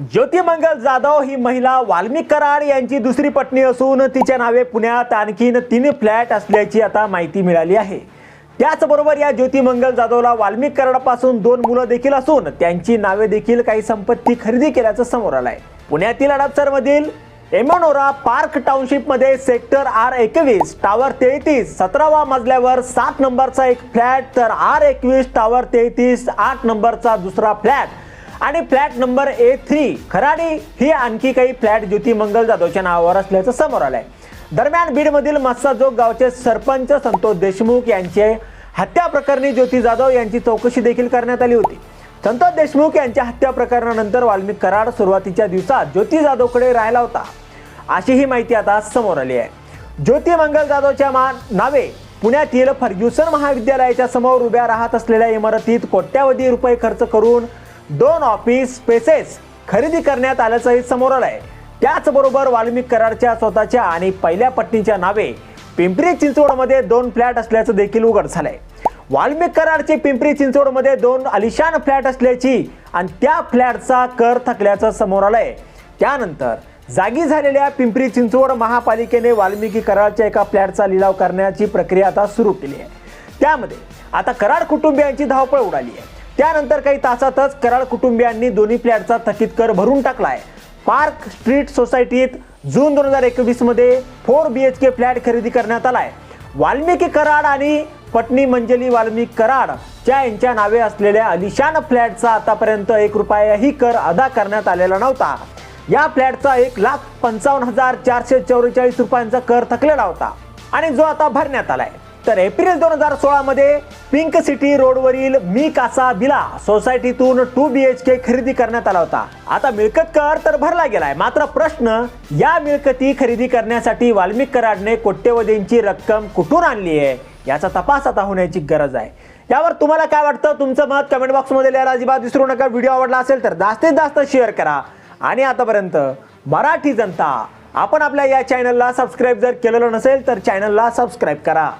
ज्योतिमंगल जाधव ही महिला वाल्मिक कराड यांची दुसरी पत्नी असून तिच्या नावे पुण्यात आणखीन तीन फ्लॅट असल्याची आता माहिती मिळाली आहे. त्याचबरोबर या ज्योतिमंगल जाधवला वाल्मिक कराडपासून दोन मुलं देखील असून त्यांची नावे देखील काही संपत्ती खरेदी केल्याचं समोर आलंय. पुण्यातील अडपसरमधील एमोनोरा पार्क टाउनशिपमध्ये सेक्टर आर एकवीस टावर तेहतीस सतरावा मजल्यावर सात नंबरचा एक फ्लॅट तर आर एकवीस टावर तेहतीस आठ नंबरचा दुसरा फ्लॅट आणि flat number A three Kharadi ही आणखी काही फ्लॅट ज्योती मंगल जाधवच्या नावावर असल्याचं समोर आलंय. दरम्यान बीडमधील मस्साजोग गावचे सरपंच संतोष देशमुख यांचे हत्या प्रकरणी ज्योती जाधव यांची चौकशी देखील करण्यात आली होती. संतोष देशमुख यांच्या हत्या प्रकरणानंतर वाल्मिक कराड सुरुवातीच्या दिवसात ज्योती जाधवकडे राहिला होता. अशी ही माहिती आता समोर आली आहे. ज्योती मंगल जाधवच्या मा नावे पुण्यातील फर्ग्युसन महाविद्यालयाच्या समोर उभ्या राहत असलेल्या इमारतीत कोट्यावधी रुपये खर्च करून दोन ऑफिस स्पेसेस खरेदी करण्यात आल्याचंही समोर आलंय. त्याचबरोबर वाल्मिक कराडच्या स्वतःच्या आणि पहिल्या पत्नीच्या नावे पिंपरी चिंचवडमध्ये दोन फ्लॅट असल्याचं देखील उघड झालंय. वाल्मिक कराडचे पिंपरी चिंचवडमध्ये दोन अलिशान फ्लॅट असल्याची आणि त्या फ्लॅटचा कर थकल्याचं समोर आलंय. त्यानंतर जागी झालेल्या पिंपरी चिंचवड महापालिकेने वाल्मिकी कराडच्या एका फ्लॅटचा लिलाव करण्याची प्रक्रिया आता सुरू केली आहे. त्यामध्ये आता कराड कुटुंबियांची धावपळ उडाली आहे. त्यानंतर काही तासातच कराड कुटुंबियांनी दोन्ही फ्लॅटचा थकीत कर भरून टाकलाय. पार्क स्ट्रीट सोसायटीत जून दोन हजार एकवीसमध्ये four B H K flat खरेदी करण्यात आलाय. वाल्मिकी कराड आणि पत्नी मंजली वाल्मिक कराड च्या यांच्या नावे असलेल्या अलिशान फ्लॅटचा आतापर्यंत एक रुपयाही कर अदा करण्यात आलेला नव्हता. या फ्लॅटचा एक लाख पंचावन्न हजार चारशे चौवेचाळीस रुपयांचा कर थकलेला होता आणि जो आता भरण्यात आलाय. तर एप्रिल दोन हजार सोळा मध्ये पिंक सिटी रोडवरील मी कासा बिला सोसायटीतून टू बी एच के खरेदी करण्यात आला होता. आता मिळकत कर तर भरला गेलाय. मात्र प्रश्न या मिळकती खरेदी करण्यासाठी वाल्मिक कराडने कोट्यवधींची रक्कम कुठून आणली आहे? याचा तपास आता होण्याची गरज आहे. यावर तुम्हाला काय वाटतं? तुमचं मत कमेंट बॉक्समध्ये लिहायला अजिबात विसरू नका. व्हिडिओ आवडला असेल तर जास्तीत जास्त शेअर करा. आणि आतापर्यंत मराठी जनता आपण आपल्या या चॅनलला सबस्क्राईब जर केलेलं नसेल तर चॅनलला सबस्क्राईब करा.